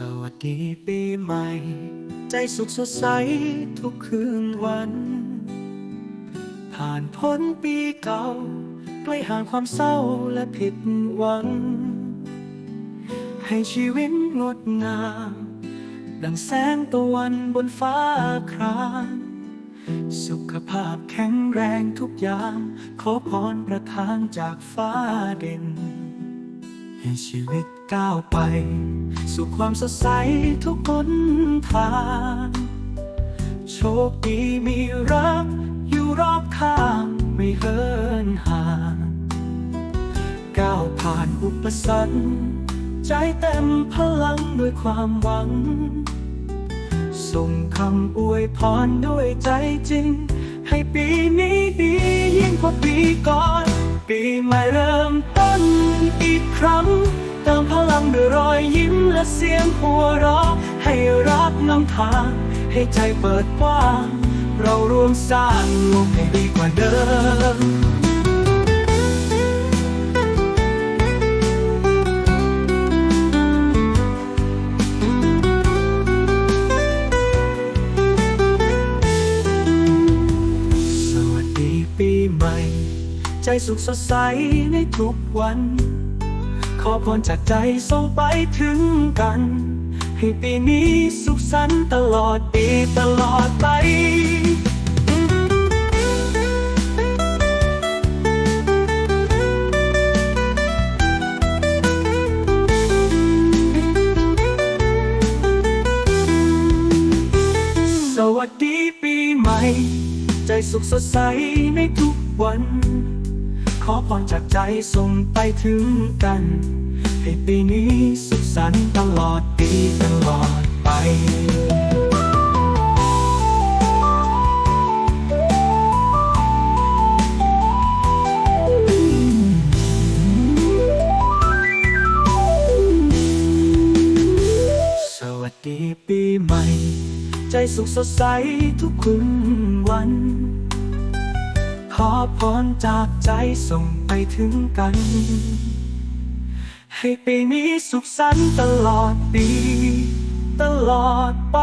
สวัสดีปีใหม่ ใจสุขสดใสทุกคืนวัน ผ่านพ้นปีเก่า ใกล้ห่างความเศร้าและผิดหวัง ให้ชีวิตงดงาม ดังแสงตะวันบนฟ้าครามสุขภาพแข็งแรงทุกอย่าง ขอพรประทานจากฟ้าเด่น ให้ชีวิตก้าวไป สู่ความสดใสทุกคนทางโชคดีมีรัก อยู่รอบข้างไม่เหินห่างก้าวผ่านอุปสรรคใจเต็มพลังด้วยความหวัง ส่งคำอวยพรด้วยใจจริง ให้ปีนี้ดียิ่งกว่าปีก่อน ปีใหม่เริ่มต้น ครั้ง เติมพลังด้วยรอยยิ้มและเสียงหัวเราะ ให้รักนำทาง ให้ใจเปิดกว้าง เรารวมสร้างโลกให้ดีกว่าเดิมสวัสดีปีใหม่ ใจสุขสดใสในทุกวัน อพรจากใจส่งไปถึงกัน ให้ปีนี้สุขสันต์ตลอดปีตลอดไปสวัสดีปีใหม่ ใจสุขสดใสในทุกวัน ขอพรจากใจส่งไปถึงกัน ให้ปีนี้สุขสันต์ตลอดปีตลอดไปสวัสดีปีใหม่ ใจสุขสดใสทุกคืนวัน ขอพรจากใจส่งไปถึงกัน ให้ปีนี้สุขสันต์ตลอดปี ตลอดไป